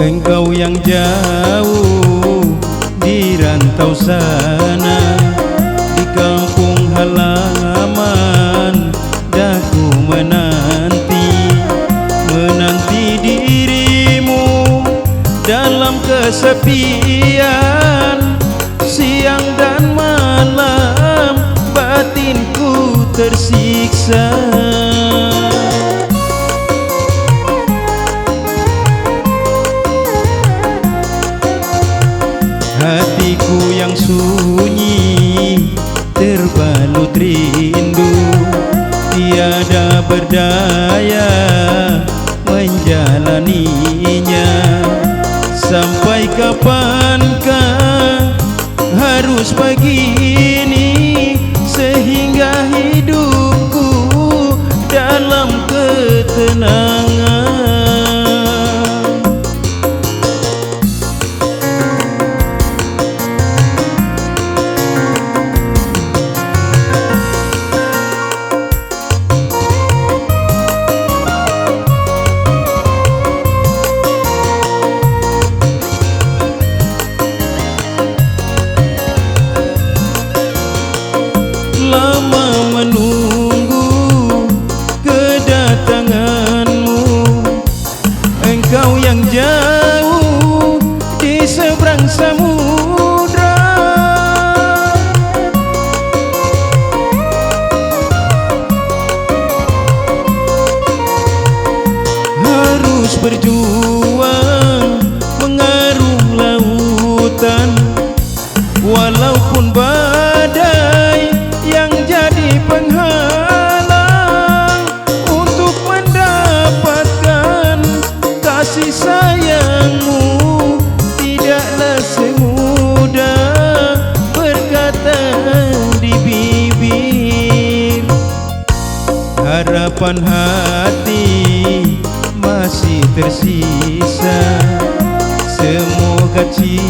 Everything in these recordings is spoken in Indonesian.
Engkau yang jauh di rantau sana Di kampung halaman Daku menanti Menanti dirimu Dalam kesepian. Siang dan malam Batinku tersiksa yang sunyi terbalut rindu. Tiada berdaya menjalaninya. Sampai kapankah harus begini Sehingga hidupku dalam ketenangan berjuang mengarung lautan. Walaupun badai yang jadi penghalang Untuk mendapatkan kasih sayangmu Tidaklah semudah berkata di bibir. Harapan hati Semoga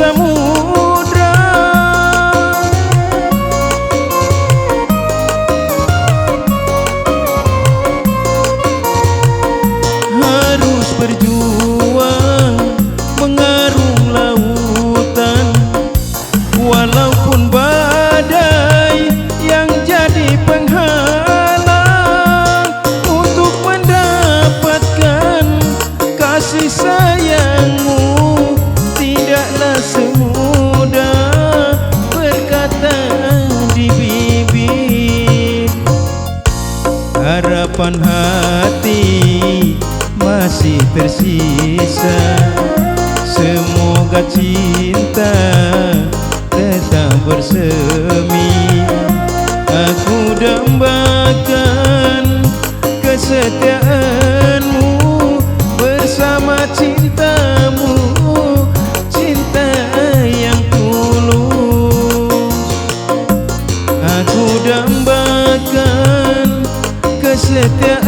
passamos hati masih tersisa. Semoga cinta tetap bersemi. Aku dambakan kesetiaanmu Bersama cintamu Cinta yang tulus. Aku dambakan kesetiaanmu